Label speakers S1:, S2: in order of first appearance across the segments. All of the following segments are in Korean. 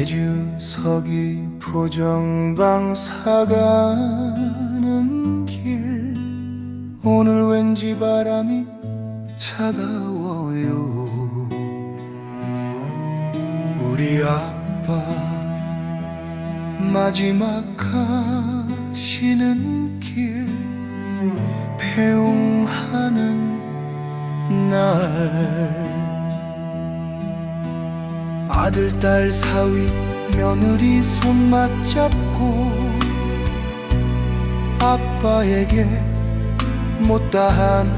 S1: 대주석이 포정방 사가는 길. 오늘 왠지 바람이 차가워요. 우리 아빠 마지막 가시는 길. 배웅하는 날 아들 딸 사위 며느리 손 맞잡고 아빠에게 못다한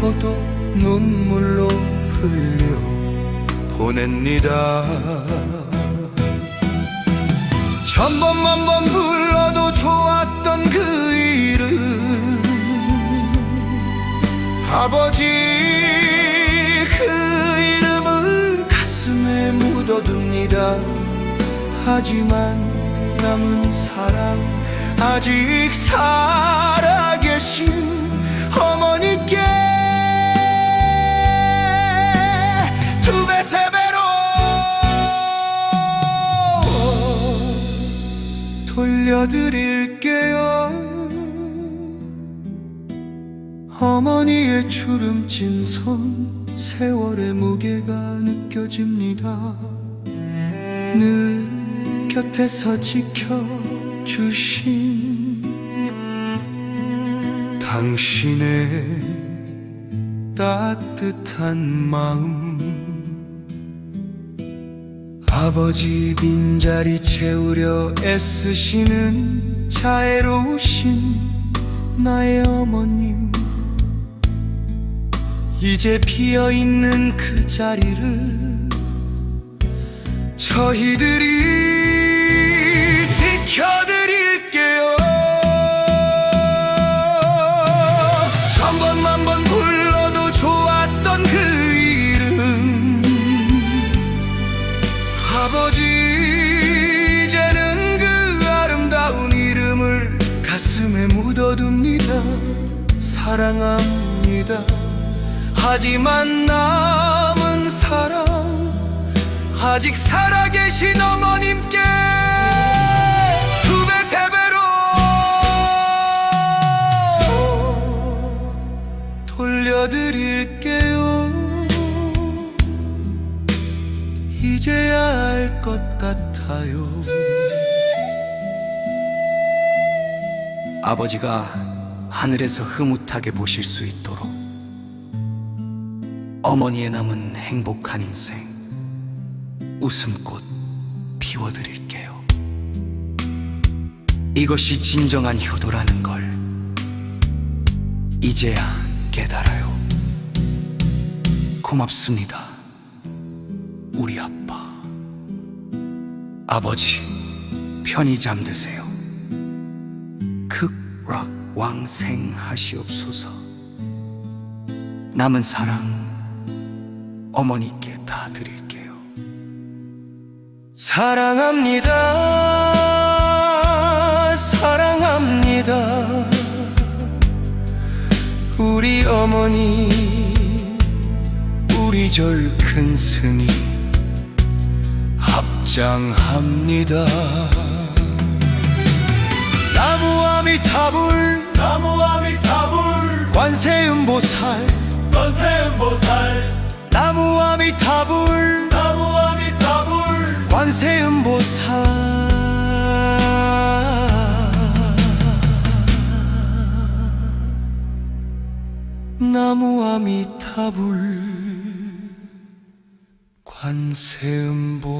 S1: 효도 눈물로 흘려 보냅니다. 천번 만 번 불러도 좋았던 그 이름 아버지 묻어둡니다 하지만 남은 사랑 아직 살아계신 어머니께 두 배 세 배로 돌려드릴게요. 어머니의 주름진 손 세월의 무게가 느껴집니다 늘 곁에서 지켜주신 당신의 따뜻한 마음. 아버지 빈자리 채우려 애쓰시는 자애로우신 나의 어머님. 이제 비어있는 그 자리를 저희들이 지켜드릴게요. 천번 만 번 불러도 좋았던 그 이름 아버지 이제는 그 아름다운 이름을 가슴에 묻어둡니다. 사랑합니다. 하지만 남은 사랑 아직 살아계신 어머님께 두 배 세 배로 돌려드릴게요. 이제야 알 것 같아요. 아버지가 하늘에서 흐뭇하게 보실 수 있도록 어머니의 남은 행복한 인생 웃음꽃 피워드릴게요. 이것이 진정한 효도라는 걸 이제야 깨달아요. 고맙습니다. 우리 아빠. 아버지, 편히 잠드세요. 극락 왕생하시옵소서. 남은 사랑 어머니께 다 드릴게요. 사랑합니다. 사랑합니다. 우리 어머니, 우리 절 큰 스님, 합장합니다. 나무아미타불,
S2: 나무
S1: 세음보살. 나무 아미타불 관세음보살